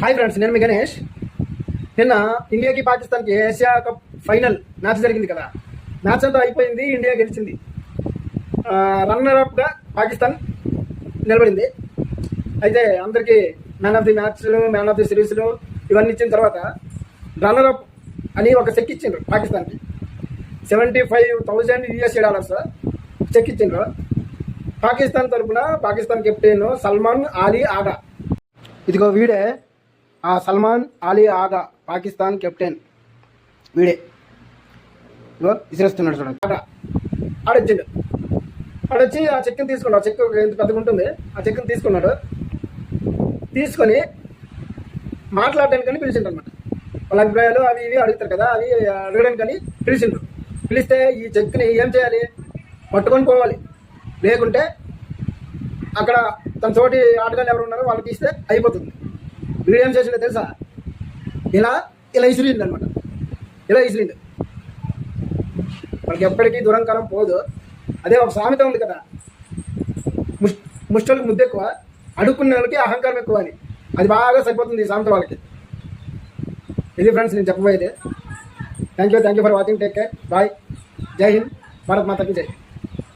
Hi friends నేను మీ గణేష్. నిన్న ఇండియాకి పాకిస్తాన్కి ఏషియా కప్ ఫైనల్ మ్యాచ్ జరిగింది కదా. మ్యాచ్ అంతా అయిపోయింది ఇండియా గెలిచింది. రన్నర్ అప్గా పాకిస్తాన్ నిలబడింది. అయితే అందరికీ మ్యాన్ ఆఫ్ ది మ్యాచ్లు మ్యాన్ ఆఫ్ ది సిరీస్లు ఇవన్నీ ఇచ్చిన తర్వాత రన్నర్ అప్ అని ఒక చెక్ ఇచ్చిండ్రు పాకిస్తాన్కి. Seventy five thousand USA dollars check ఇచ్చిండ్రు. పాకిస్తాన్ తరపున పాకిస్తాన్ కెప్టెన్ సల్మాన్ ఆలీ ఆగా. ఇదిగో వీడే ఆ సల్మాన్ ఆలీ ఆగా పాకిస్తాన్ కెప్టెన్. వీడే. విసిరేస్తున్నాడు చూడండి. అక్కడ ఆడొచ్చిండు ఆడొచ్చి ఆ చెక్కిని తీసుకున్నాడు. ఆ చెక్ ఎంత పెద్దగా ఉంటుంది? ఆ చెక్కిని తీసుకున్నాడు. తీసుకొని మాట్లాడడానికి పిలిచిండు అనమాట వాళ్ళ అభిప్రాయాలు అవి ఇవి అడుగుతారు కదా అవి అడగడానికి కానీ పిలిచిండ్రు పిలిస్తే ఈ చెక్ని ఏం చేయాలి? పట్టుకొని పోవాలి. లేకుంటే అక్కడ తన తోటి ఆటగాళ్ళు ఎవరు ఉన్నారో వాళ్ళకి ఇస్తే అయిపోతుంది. వీడు ఏం చేసిండో తెలుసా? ఇలా ఇలా ఇసిరింది అనమాట ఇలా ఇసిరింది వాళ్ళకి ఎప్పటికీ దురంకారం పోదు. అదే ఒక సామెత ఉంది కదా. ముష్ ముష్టోళ్ళకి ముద్ద ఎక్కువ అడుక్కున్న వాళ్ళకి అహంకారం ఎక్కువ అని. అది బాగా సరిపోతుంది ఈ సామెత వాళ్ళకి. ఇది ఫ్రెండ్స్ నేను చెప్పబోయేది. Thank you thank you for watching take care bye Jai Hind Bharat మాతకి జై